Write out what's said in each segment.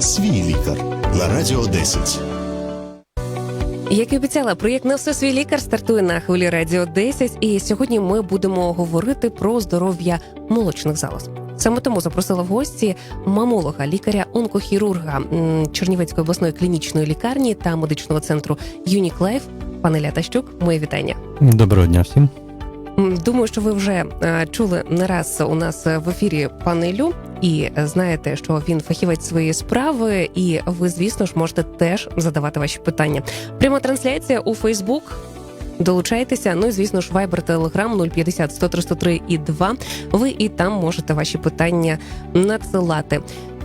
Свій лікар на радіо 10. Як і обіцяла, проєкт на все свій лікар стартує на хвилі Радіо 10, і сьогодні ми будемо говорити про здоров'я молочних залоз. Саме тому запросила в гості мамолога, лікаря-онкохірурга Чернівецької обласної клінічної лікарні та медичного центру Юнік Лайф. Пане Лятащук, моє вітання. Доброго дня всім. Думаю, що ви вже е, чули не раз у нас в ефірі пане Ілю, і е, знаєте, що він фахівець своєї справи, і ви, звісно ж, можете теж задавати ваші питання. Пряма трансляція у Фейсбук. Долучайтеся. Ну і звісно ж, Viber, Telegram 050 103 і 2. Ви і там можете ваші питання надсилати.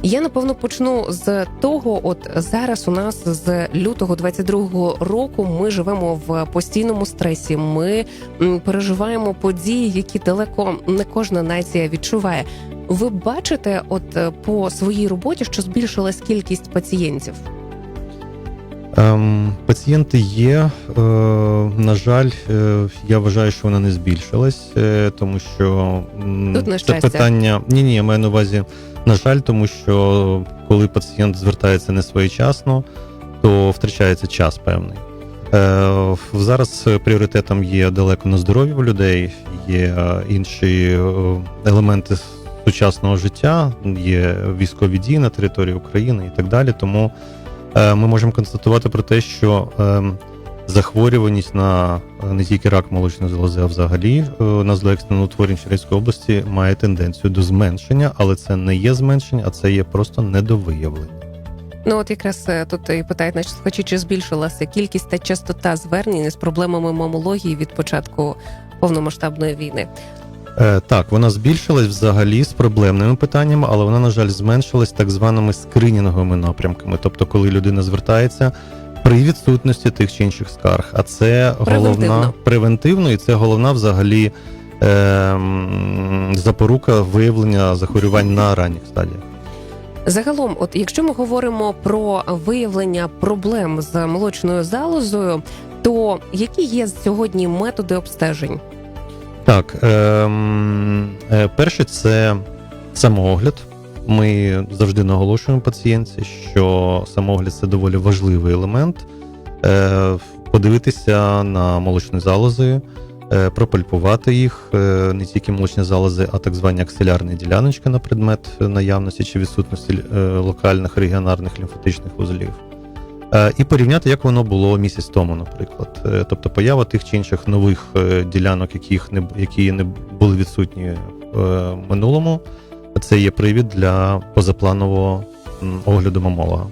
Я напевно почну з того, от зараз у нас з лютого 22-го року ми живемо в постійному стресі. Ми переживаємо події, які далеко не кожна нація відчуває. Ви бачите, от е, по своїй роботі, що збільшилась кількість пацієнтів? Ем, пацієнти є. Е, на жаль, е, я вважаю, що вона не збільшилась, е, тому що м, Тут на це щастя. питання. Ні, ні, я маю на увазі, на жаль, тому що коли пацієнт звертається не своєчасно, то втрачається час певний. Е, зараз пріоритетом є далеко не здоров'я людей, є е, інші е, елементи сучасного життя, є військові дії на території України і так далі. Тому ми можемо констатувати про те, що е, захворюваність на е, не тільки рак молочної залози, а взагалі е, на злоекстрене утворення Чернівської області має тенденцію до зменшення, але це не є зменшення, а це є просто недовиявлення. Ну от якраз е, тут і питають наші слухачі, чи збільшилася кількість та частота звернень з проблемами мамології від початку повномасштабної війни. Так, вона збільшилась взагалі з проблемними питаннями, але вона, на жаль, зменшилась так званими скринінговими напрямками. Тобто, коли людина звертається при відсутності тих чи інших скарг. А це головна Превентивно. превентивно, і це головна взагалі е, запорука виявлення захворювань на ранніх стадіях. Загалом, от якщо ми говоримо про виявлення проблем з молочною залозою, то які є сьогодні методи обстежень? Так, ем, е, перше, це самоогляд. Ми завжди наголошуємо пацієнтці, що самоогляд це доволі важливий елемент. Е, подивитися на молочні залози, е, пропальпувати їх, е, не тільки молочні залози, а так звані аксилярні діляночки на предмет наявності чи відсутності локальних регіонарних лімфатичних вузлів. І порівняти, як воно було місяць тому, наприклад. Тобто поява тих чи інших нових ділянок, яких не які не були відсутні в минулому, це є привід для позапланового огляду мамолога.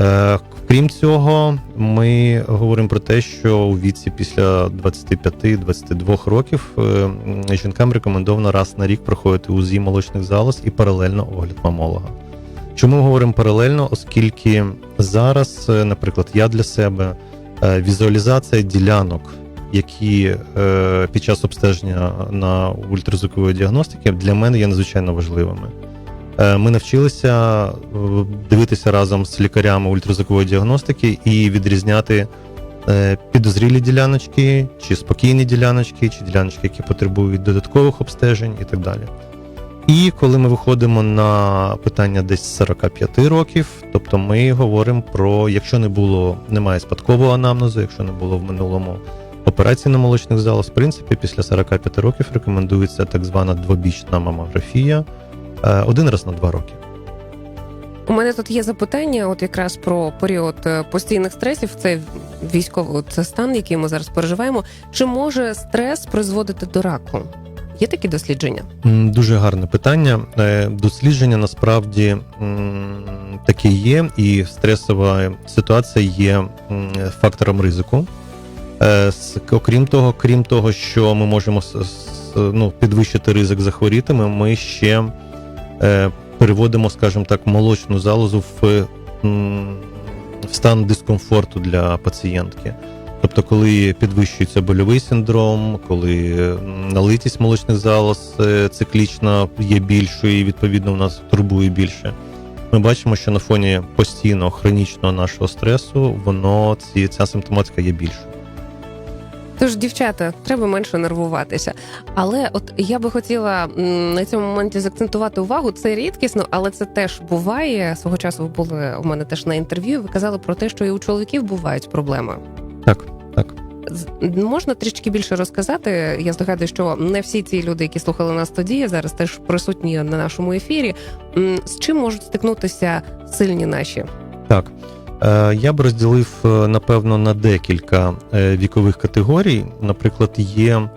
Е, Крім цього, ми говоримо про те, що у віці після 25-22 років е, жінкам рекомендовано раз на рік проходити УЗІ молочних залоз і паралельно огляд мамолога. Чому ми говоримо паралельно? Оскільки зараз, е, наприклад, я для себе візуалізація ділянок, які е, під час обстеження на ультразвукової діагностики для мене є надзвичайно важливими. Е, Ми навчилися е, дивитися разом з лікарями ультразвукової діагностики і відрізняти е, підозрілі діляночки, чи спокійні діляночки, чи діляночки, які потребують додаткових обстежень і так далі. І коли ми виходимо на питання десь 45 років, тобто ми говоримо про якщо не було, немає спадкового анамнезу, якщо не було в минулому операції на молочних залах, в принципі, після 45 років рекомендується так звана двобічна мамографія е, один раз на два роки. У мене тут є запитання, от якраз про період е, постійних стресів. Це військовий це стан, який ми зараз переживаємо. Чи може стрес призводити до раку? Є такі дослідження? Дуже гарне питання. Е, Дослідження насправді таке є, і стресова ситуація є фактором ризику. Е, Окрім того, крім того, що ми можемо ну, підвищити ризик захворіти, ми- ми ще е, переводимо, скажімо так, молочну залозу в, в стан дискомфорту для пацієнтки. Тобто, коли підвищується больовий синдром, коли налитість молочних залоз е, циклічна є більшою і відповідно в нас турбує більше. Ми бачимо, що на фоні постійного хронічного нашого стресу воно ці, ця симптоматика є більшою. Тож, дівчата, треба менше нервуватися. Але от я би хотіла м, на цьому моменті закцентувати увагу. Це рідкісно, але це теж буває. Свого часу ви були у мене теж на інтерв'ю. Ви казали про те, що і у чоловіків бувають проблеми. Так, так. Можна трішки більше розказати? Я здогадую, що не всі ці люди, які слухали нас тоді, зараз теж присутні на нашому ефірі. З чим можуть стикнутися сильні наші? Так. Е, Я б розділив, е, напевно, на декілька е, вікових категорій. Наприклад, є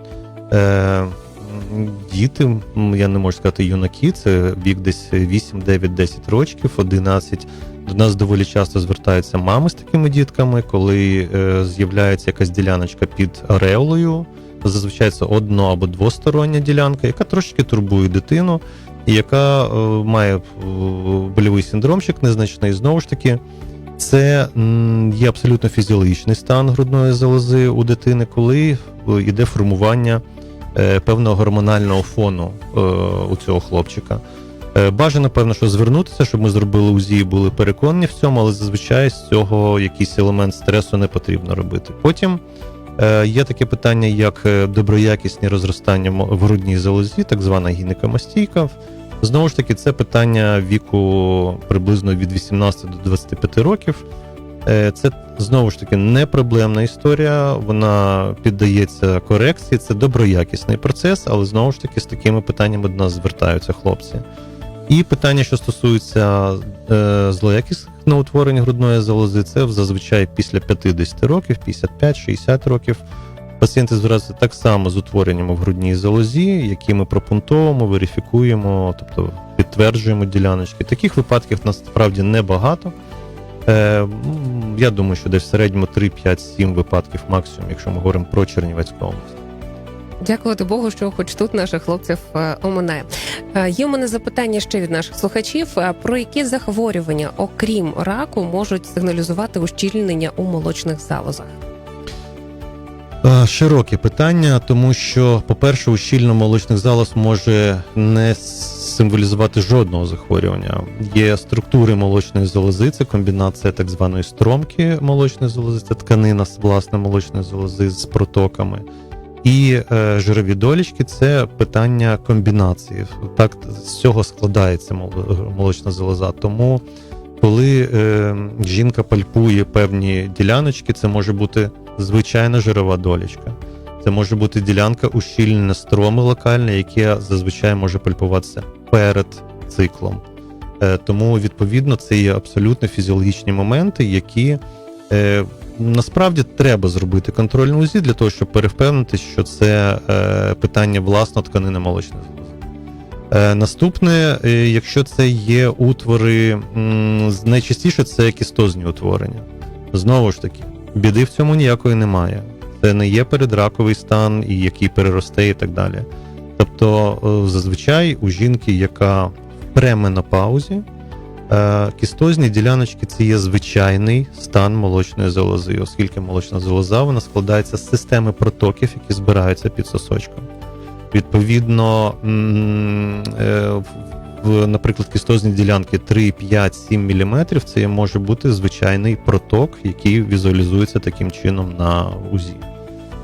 діти, я не можу сказати юнаки, це вік десь 8, 9, 10 років, 11. До нас доволі часто звертаються мами з такими дітками, коли з'являється якась діляночка під ареолою. Зазвичай це одно або двостороння ділянка, яка трошки турбує дитину, і яка має больовий синдромчик незначний. Знову ж таки, це є абсолютно фізіологічний стан грудної залози у дитини, коли е, йде формування е, певного гормонального фону е, у цього хлопчика. Бажано, певно, що звернутися, щоб ми зробили УЗІ і були переконані в цьому, але зазвичай з цього якийсь елемент стресу не потрібно робити. Потім є таке питання, як доброякісні розростання в грудній залозі, так звана гінекомастійка. Знову ж таки, це питання віку приблизно від 18 до 25 років. Е, Це знову ж таки не проблемна історія, вона піддається корекції. Це доброякісний процес, але знову ж таки з такими питаннями до нас звертаються хлопці. І питання, що стосується е, злоякісного утворення грудної залози, це зазвичай після 50 років, 55-60 років. Пацієнти звертаються так само з утвореннями в грудній залозі, які ми пропунтовуємо, верифікуємо, тобто підтверджуємо діляночки. Таких випадків насправді небагато. Е, я думаю, що десь в середньому 3, 5, 7 випадків максимум, якщо ми говоримо про Чернівецьку область. Дякувати Богу, що хоч тут наших хлопців е, оминає. Е, Є у мене запитання ще від наших слухачів: Е, про які захворювання, окрім раку, можуть сигналізувати ущільнення у молочних залозах? Е, Широке питання, тому що, по-перше, ущільно молочних залоз може не символізувати жодного захворювання. Є структури молочної залози, це комбінація так званої стромки молочної залози, це тканина з власне молочної залози з протоками. І е, жирові долічки це питання комбінації. Так з цього складається мол- молочна залоза. Тому, коли е, жінка пальпує певні діляночки, це може бути звичайна жирова долічка. Це може бути ділянка ущільнення строми локальне, яке зазвичай може пальпуватися перед циклом. Е, тому, відповідно, це є абсолютно фізіологічні моменти, які е, насправді треба зробити контрольну УЗІ для того, щоб перевпевнитися, що це е, питання власно тканини молочної залози. Наступне, якщо це є утвори, найчастіше це кістозні утворення. Знову ж таки, біди в цьому ніякої немає. Це не є передраковий стан, і який переросте, і так далі. Тобто, е, зазвичай у жінки, яка в пременопаузі, е, кістозні діляночки це є звичайний стан молочної залози, оскільки молочна залоза вона складається з системи протоків, які збираються під сосочком. Відповідно, е, наприклад, кістозні ділянки 3, 5, 7 мм, це може бути звичайний проток, який візуалізується таким чином на УЗІ.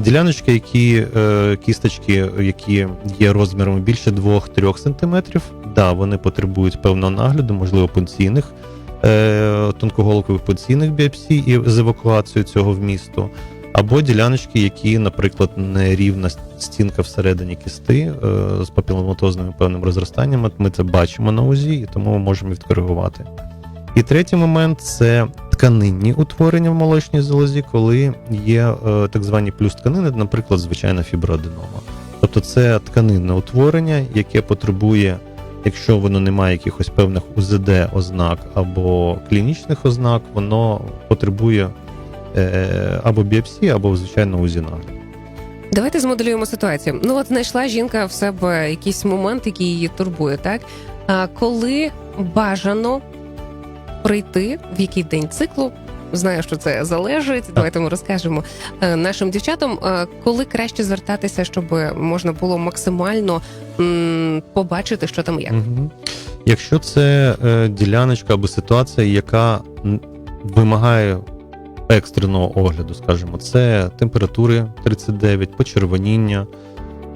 Діляночки, які е, кісточки, які є розмірами більше 2-3 см, да, вони потребують певного нагляду, можливо, пункційних е, тонкоголкових пункційних біопсій і з евакуацією цього вмісту. Або діляночки, які, наприклад, нерівна стінка всередині кісти е, з папіломатозними певним розростанням. Ми це бачимо на УЗІ, і тому ми можемо відкоригувати. І третій момент це тканинні утворення в молочній залозі, коли є е, так звані плюс тканини, наприклад, звичайна фіброаденома. Тобто це тканинне утворення, яке потребує, якщо воно не має якихось певних УЗД ознак або клінічних ознак, воно потребує або біопсії, або звичайно УЗІ нагляду. Давайте змоделюємо ситуацію. Ну, от знайшла жінка в себе якийсь момент, який її турбує, так? А коли бажано прийти, в який день циклу? Знаю, що це залежить. Давайте ми розкажемо е, нашим дівчатам, е, коли краще звертатися, щоб можна було максимально побачити, що там є. Угу. Якщо це е, діляночка або ситуація, яка вимагає екстреного огляду, скажімо, це температури 39, почервоніння,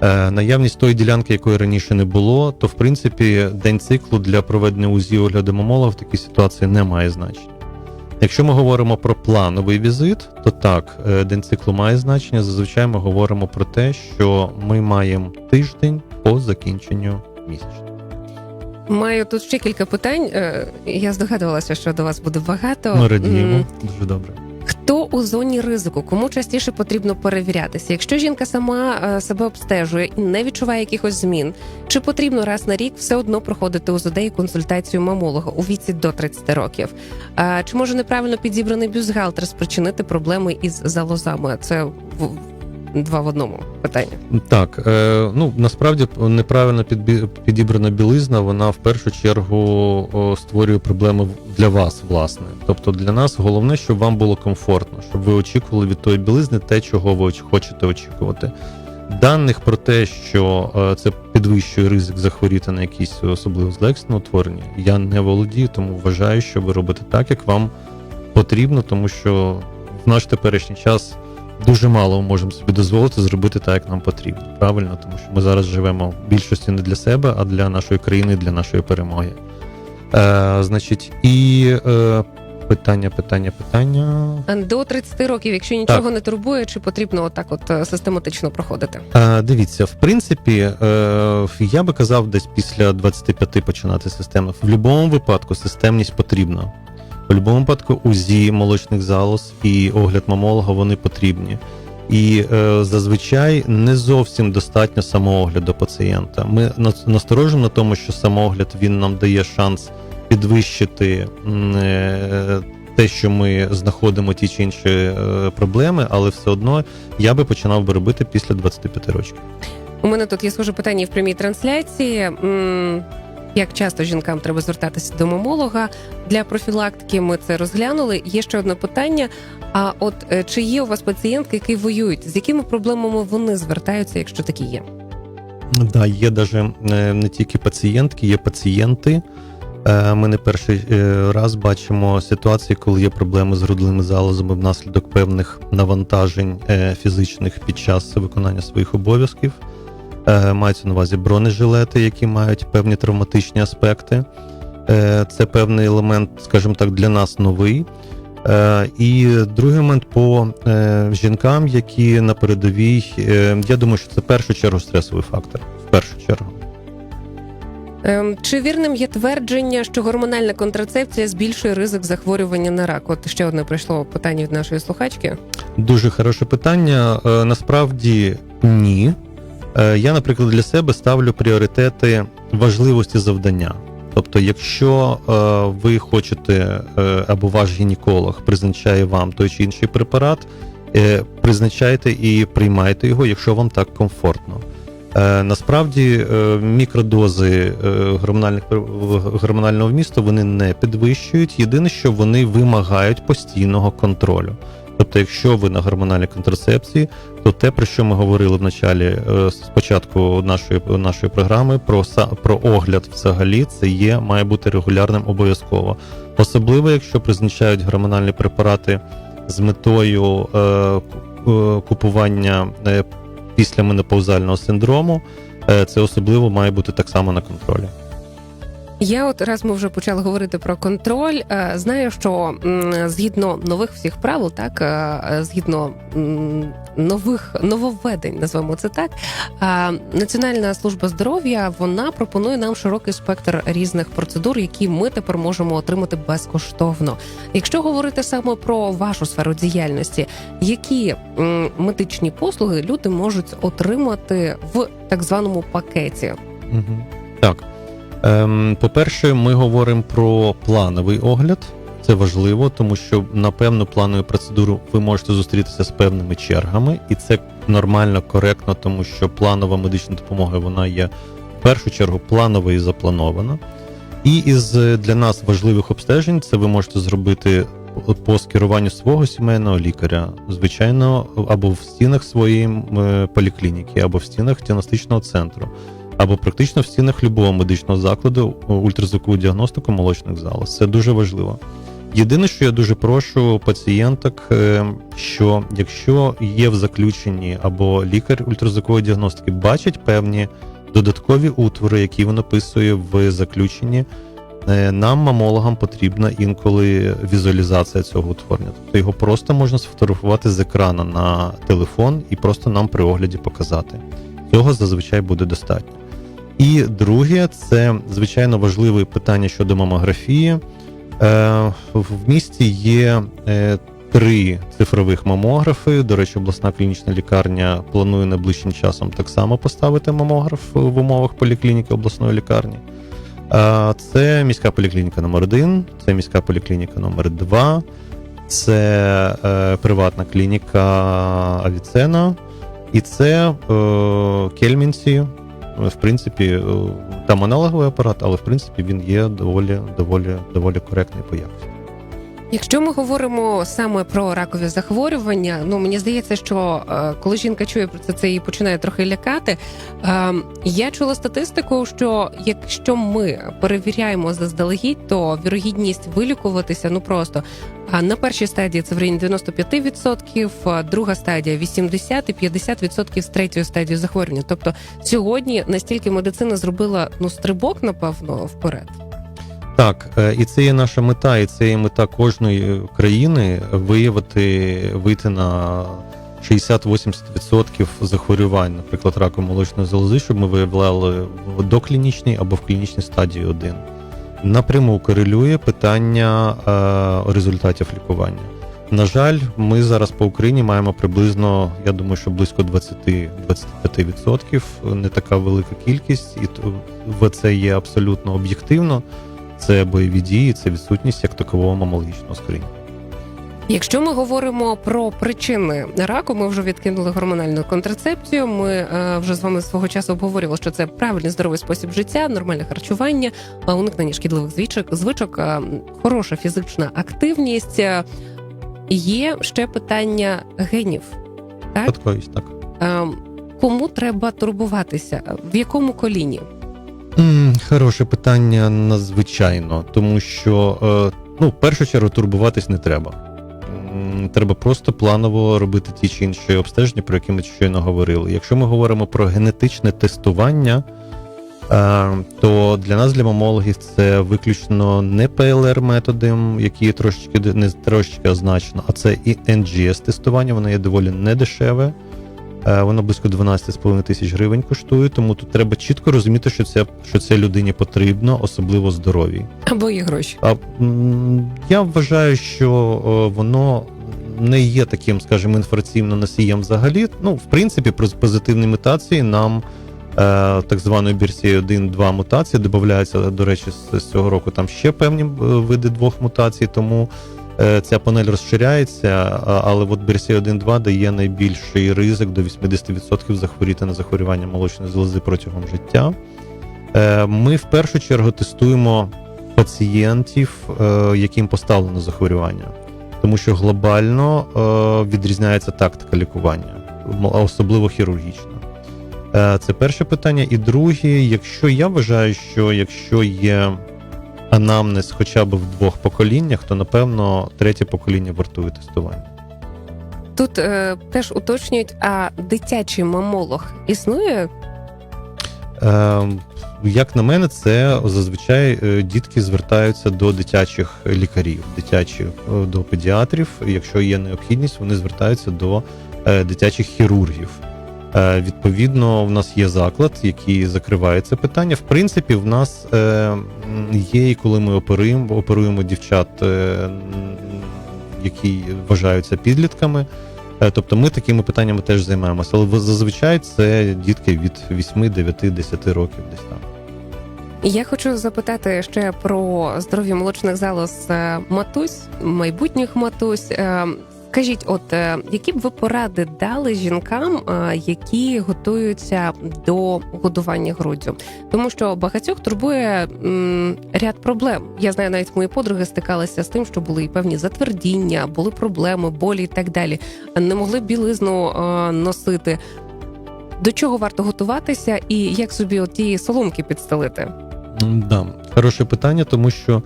е, наявність тої ділянки, якої раніше не було, то в принципі день циклу для проведення УЗІ огляду мамола в такій ситуації не має значення. Якщо ми говоримо про плановий візит, то так, е, день циклу має значення. Зазвичай ми говоримо про те, що ми маємо тиждень по закінченню місячного. Маю тут ще кілька питань. Е, Я здогадувалася, що до вас буде багато. Ми радіємо дуже добре. Хто у зоні ризику? Кому частіше потрібно перевірятися? Якщо жінка сама е, себе обстежує і не відчуває якихось змін, чи потрібно раз на рік все одно проходити УЗД і консультацію мамолога у віці до 30 років? Чи може неправильно підібраний бюстгальтер спричинити проблеми із залозами? Це два в одному питання. Так, е, ну насправді неправильно підібрана білизна, вона в першу чергу створює проблеми для вас, власне. Тобто для нас головне, щоб вам було комфортно, щоб ви очікували від тої білизни те, чого ви хочете очікувати. Даних про те, що е, це підвищує ризик захворіти на якісь особливо злексне утворення, я не володію, тому вважаю, що ви робите так, як вам потрібно, тому що в наш теперішній час дуже мало ми можемо собі дозволити зробити так, як нам потрібно. Правильно, тому що ми зараз живемо в більшості не для себе, а для нашої країни, для нашої перемоги. Е, значить, і е, питання, питання, питання. До 30 років, якщо нічого не турбує, чи потрібно отак, от е, систематично проходити? Е, дивіться, в принципі, е, я би казав, десь після 25 починати системно. В будь-якому випадку системність потрібна. В будь-якому випадку УЗІ молочних залоз і огляд мамолога вони потрібні. І е, зазвичай не зовсім достатньо самоогляду пацієнта. Ми нас- насторожимо на тому, що самоогляд він нам дає шанс підвищити е, те, що ми знаходимо ті чи інші е, проблеми, але все одно я би починав би робити після 25 років. У мене тут є схоже питання в прямій трансляції. Як часто жінкам треба звертатися до мамолога для профілактики? Ми це розглянули. Є ще одне питання. А от е, чи є у вас пацієнтки, які воюють? З якими проблемами вони звертаються, якщо такі є? Да, є даже е, не тільки пацієнтки, є пацієнти. Е, Ми не перший раз бачимо ситуації, коли є проблеми з грудними залозами внаслідок певних навантажень фізичних під час виконання своїх обов'язків. Е, Маються на увазі бронежилети, які мають певні травматичні аспекти. Е, Це певний елемент, скажімо так, для нас новий. Е, І другий момент по жінкам, які на передовій, я думаю, що це в першу чергу стресовий фактор. В першу чергу. Ем, Чи вірним є твердження, що гормональна контрацепція збільшує ризик захворювання на рак? От ще одне прийшло питання від нашої слухачки. Дуже хороше питання. Насправді ні. Е, Я, наприклад, для себе ставлю пріоритети важливості завдання. Тобто, якщо е, ви хочете, е, або ваш гінеколог призначає вам той чи інший препарат, призначайте і приймайте його, якщо вам так комфортно. Насправді мікродози гормональних гормонального вмісту вони не підвищують. Єдине, що вони вимагають постійного контролю. Тобто, якщо ви на гормональній контрацепції, то те, про що ми говорили в началі е, спочатку нашої нашої програми, про про огляд взагалі, це є має бути регулярним обов'язково. Особливо, якщо призначають гормональні препарати з метою е, е, купування е, після менопаузального синдрому, е, це особливо має бути так само на контролі. Я от раз ми вже почали говорити про контроль. е, Знаю, що згідно нових всіх правил, так е, згідно нових нововведень, назвемо це так. е, Національна служба здоров'я вона пропонує нам широкий спектр різних процедур, які ми тепер можемо отримати безкоштовно. Якщо говорити саме про вашу сферу діяльності, які медичні послуги люди можуть отримати в так званому пакеті? Угу. Так. Ем, по-перше, ми говоримо про плановий огляд. Це важливо, тому що на певну планову процедуру ви можете зустрітися з певними чергами, і це нормально, коректно, тому що планова медична допомога вона є в першу чергу планова і запланована. І із е, для нас важливих обстежень це ви можете зробити по скеруванню свого сімейного лікаря, звичайно, або в стінах своєї е, поліклініки, або в стінах діагностичного центру або практично в стінах любого медичного закладу ультразвукову діагностику молочних залоз. Це дуже важливо. Єдине, що я дуже прошу пацієнток, е, що якщо є в заключенні або лікар ультразвукової діагностики бачить певні додаткові утвори, які він описує в заключенні, е, нам, мамологам, потрібна інколи візуалізація цього утворення. Тобто його просто можна сфотографувати з екрана на телефон і просто нам при огляді показати. Цього зазвичай буде достатньо. І друге, це звичайно важливе питання щодо мамографії. Е, В місті є е, три цифрових мамографи. До речі, обласна клінічна лікарня планує найближчим часом так само поставити мамограф в умовах поліклініки обласної лікарні. Е, Це міська поліклініка номер 1 це міська поліклініка номер 2 це приватна клініка Авіцена, і це Кельмінці. В принципі, е, там аналоговий апарат, але в принципі він є доволі, доволі, доволі коректний по якості. Якщо ми говоримо саме про ракові захворювання, ну мені здається, що е, коли жінка чує про це, це її починає трохи лякати. Е, я чула статистику, що якщо ми перевіряємо заздалегідь, то вірогідність вилікуватися ну просто на першій стадії це в районі 95%, друга стадія 80% і 50% з третьої стадії захворювання. Тобто сьогодні настільки медицина зробила ну стрибок, напевно, вперед. Так, е, і це є наша мета, і це є мета кожної країни виявити, вийти на 60-80% захворювань, наприклад, раку молочної залози, щоб ми виявляли в доклінічній або в клінічній стадії 1. Напряму корелює питання е, результатів лікування. На жаль, ми зараз по Україні маємо приблизно, я думаю, що близько 20-25%, не така велика кількість, і це є абсолютно об'єктивно. Це бойові дії, це відсутність як такового мамологічного скриню. Якщо ми говоримо про причини раку, ми вже відкинули гормональну контрацепцію. Ми е, вже з вами свого часу обговорювали, що це правильний здоровий спосіб життя, нормальне харчування, уникнення шкідливих звичок, звичок, е, хороша фізична активність. Є ще питання генів. Так? Спадковість, так. Е, Кому треба турбуватися? В якому коліні? Хороше питання надзвичайно, тому що е, ну, в першу чергу турбуватись не треба. Треба просто планово робити ті чи інші обстеження, про які ми щойно говорили. Якщо ми говоримо про генетичне тестування, е, то для нас, для мамологів, це виключно не ПЛР методи, які трошечки не трошечки означено, а це і NGS тестування, воно є доволі недешеве. Е, Воно близько 12,5 тисяч гривень коштує, тому тут треба чітко розуміти, що це, що це людині потрібно, особливо здоровій. Або є гроші. А я вважаю, що воно не є таким, скажімо, інформаційним носієм взагалі. Ну, в принципі, про позитивні мутації нам е, так званої BRCA 1-2 мутації додаються, до речі, з, цього року там ще певні е, види двох мутацій, тому е, ця панель розширяється, але от BRCA 1-2 дає найбільший ризик до 80% захворіти на захворювання молочної залози протягом життя. Е, Ми в першу чергу тестуємо пацієнтів, е, яким поставлено захворювання, тому що глобально е, відрізняється тактика лікування, особливо хірургічна. Е, Це перше питання. І друге, якщо я вважаю, що якщо є анамнез хоча б в двох поколіннях, то напевно третє покоління вартує тестування. Тут е, теж уточнюють, а дитячий мамолог існує? Е, Як на мене, це зазвичай е, дітки звертаються до дитячих лікарів, дитячих е, до педіатрів. Якщо є необхідність, вони звертаються до е, дитячих хірургів. Е, Відповідно, в нас є заклад, який закриває це питання. В принципі, в нас е, є і коли ми оперуємо, оперуємо дівчат, е, які вважаються підлітками. Тобто ми такими питаннями теж займаємося, але зазвичай це дітки від 8, 9, 10 років десь там. Я хочу запитати ще про здоров'я молочних залоз матусь, майбутніх матусь. Скажіть, от е, які б ви поради дали жінкам, е, які готуються до годування груддю? Тому що багатьох турбує м, ряд проблем. Я знаю, навіть мої подруги стикалися з тим, що були і певні затвердіння, були проблеми, болі і так далі. Не могли білизну е, носити. До чого варто готуватися, і як собі от ті соломки підстелити? Да, хороше питання, тому що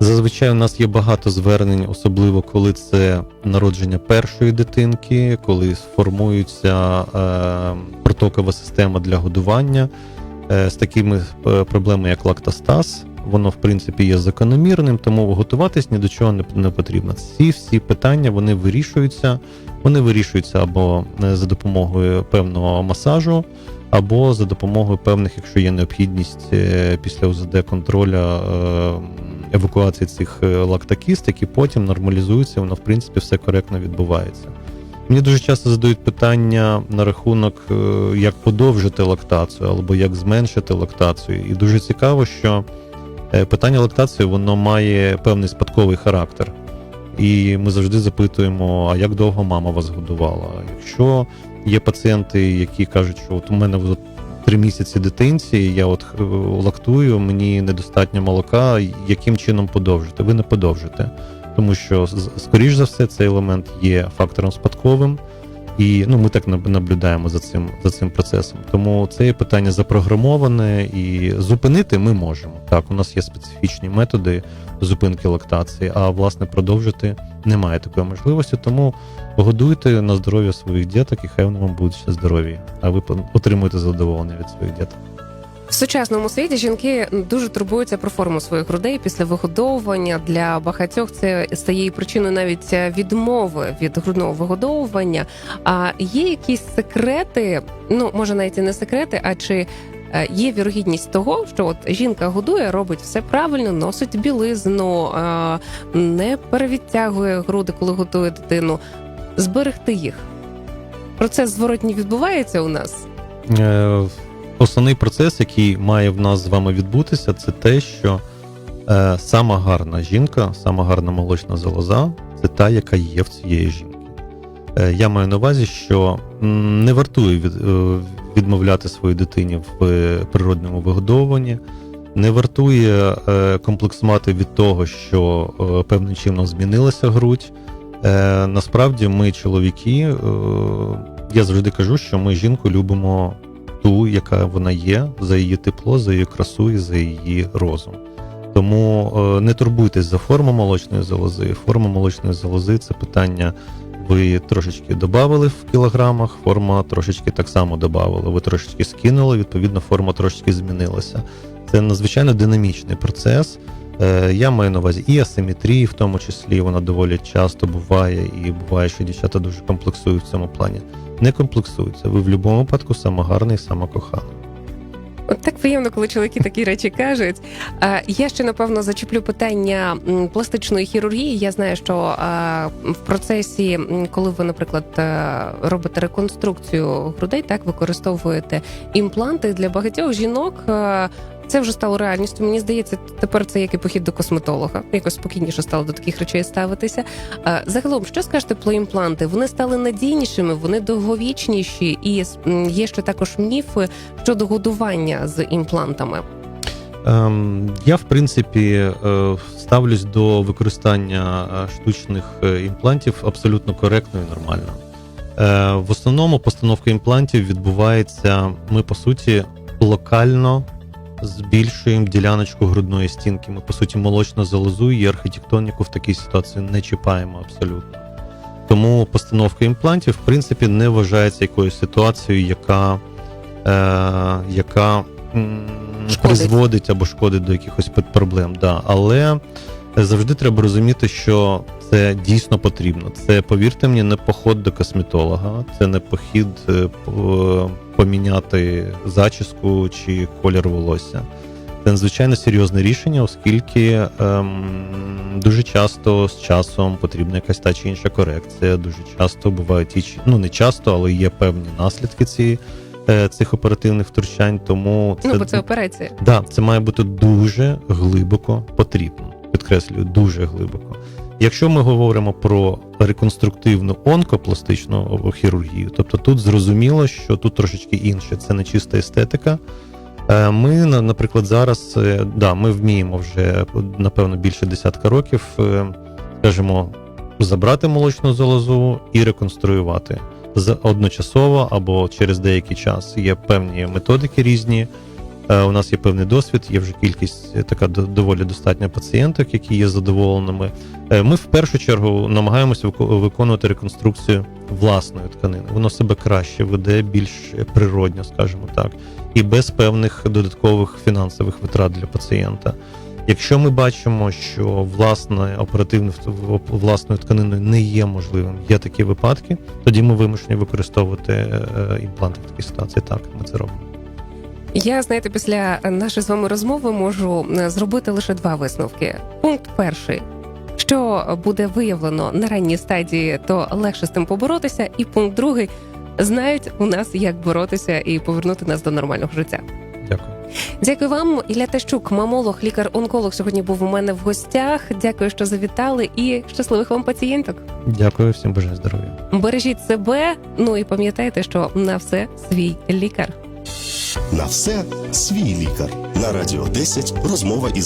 Зазвичай у нас є багато звернень, особливо коли це народження першої дитинки, коли сформується е, протокова система для годування е, з такими е, проблемами, як лактостаз. Воно, в принципі, є закономірним, тому готуватись ні до чого не, не потрібно. Ці всі питання вони вирішуються. Вони вирішуються або е, за допомогою певного масажу, або за допомогою певних, якщо є необхідність е, після УЗД контроля евакуації цих е, лактокіст, які потім нормалізуються, воно в принципі все коректно відбувається. Мені дуже часто задають питання на рахунок, е, як подовжити лактацію або як зменшити лактацію. І дуже цікаво, що е, питання лактації воно має певний спадковий характер. І ми завжди запитуємо, а як довго мама вас годувала? Якщо є пацієнти, які кажуть, що от у мене три місяці дитинці, я от е, лактую, мені недостатньо молока, яким чином подовжити? Ви не подовжите. Тому що, скоріш за все, цей елемент є фактором спадковим, і ну, ми так наб- наблюдаємо за цим, за цим процесом. Тому це є питання запрограмоване, і зупинити ми можемо. Так, у нас є специфічні методи зупинки лактації, а власне продовжити немає такої можливості. Тому годуйте на здоров'я своїх діток, і хай вони вам будуть ще здорові, а ви отримуєте задоволення від своїх діток. В сучасному світі жінки дуже турбуються про форму своїх грудей після вигодовування. Для багатьох це стає причиною навіть відмови від грудного вигодовування. А є якісь секрети, ну може навіть і не секрети, а чи е, є вірогідність того, що от жінка годує, робить все правильно, носить білизну, е, не перевідтягує груди, коли готує дитину, зберегти їх. Процес зворотній відбувається у нас. Основний процес, який має в нас з вами відбутися, це те, що е, сама гарна жінка, сама гарна молочна залоза це та, яка є в цієї жінки. Е, я маю на увазі, що не вартує від, е, відмовляти своїй дитині в е, природному вигодовуванні, не вартує е, комплексувати від того, що е, певним чином змінилася грудь. Е, насправді, ми, чоловіки, е, я завжди кажу, що ми жінку любимо ту, яка вона є, за її тепло, за її красу і за її розум. Тому е, не турбуйтесь за форму молочної залози. Форма молочної залози це питання. Ви трошечки додали в кілограмах, форма трошечки так само додавала. Ви трошечки скинули, відповідно, форма трошечки змінилася. Це надзвичайно динамічний процес. Е, Я маю на увазі і асиметрії, в тому числі вона доволі часто буває, і буває, що дівчата дуже комплексують в цьому плані. Не комплексуються. Ви в будь-якому випадку і сама. От так приємно, коли чоловіки такі речі кажуть. Е, Я ще напевно зачеплю питання пластичної хірургії. Я знаю, що е, в процесі, коли ви, наприклад, робите реконструкцію грудей, так використовуєте імпланти для багатьох жінок. Це вже стало реальністю. Мені здається, тепер це як і похід до косметолога. Якось спокійніше стало до таких речей ставитися. Загалом, що скажете про імпланти? Вони стали надійнішими, вони довговічніші, і є ще також міфи щодо годування з імплантами. Ем, я, в принципі, е, ставлюсь до використання е, штучних е, імплантів абсолютно коректно і нормально. В основному постановка імплантів відбувається, ми по суті локально збільшуємо діляночку грудної стінки. Ми, по суті, молочну залозу і архітектоніку в такій ситуації не чіпаємо абсолютно. Тому постановка імплантів, в принципі, не вважається якоюсь ситуацією, яка, е, яка м, Шкодить. призводить або шкодить до якихось проблем. Да. Але завжди треба розуміти, що це дійсно потрібно. Це, повірте мені, не поход до косметолога, це не похід е, поміняти зачіску чи колір волосся. Це надзвичайно серйозне рішення, оскільки ем, дуже часто з часом потрібна якась та чи інша корекція. Дуже часто бувають ті, ну не часто, але є певні наслідки ці, е, цих оперативних втручань. Тому Ну, бо це операція. Да, це має бути дуже глибоко потрібно. Підкреслюю, дуже глибоко. Якщо ми говоримо про реконструктивну онкопластичну хірургію, тобто тут зрозуміло, що тут трошечки інше, це не чиста естетика. Е, Ми, наприклад, зараз е, да, ми вміємо вже напевно більше десятка років, е, скажімо, забрати молочну залозу і реконструювати одночасово або через деякий час. Є певні методики різні. Е, У нас є певний досвід, є вже кількість е, така до- доволі достатня пацієнток, які є задоволеними. Е, Ми в першу чергу намагаємося виконувати реконструкцію власної тканини. Воно себе краще веде, більш природньо, скажімо так, і без певних додаткових фінансових витрат для пацієнта. Якщо ми бачимо, що власне оперативне власною тканиною не є можливим, є такі випадки, тоді ми вимушені використовувати імпланти в такій ситуації. Так, ми це робимо. Я знаєте, після нашої з вами розмови можу е, зробити лише два висновки. Пункт перший. Що буде виявлено на ранній стадії, то легше з тим поборотися. І пункт другий знають у нас, як боротися і повернути нас до нормального життя. Дякую. Дякую вам, Ілля Тащук, мамолог, лікар-онколог. Сьогодні був у мене в гостях. Дякую, що завітали, і щасливих вам пацієнток. Дякую всім бажаю здоров'я. Бережіть себе. Ну і пам'ятайте, що на все свій лікар. На все свій лікар. На радіо 10 розмова із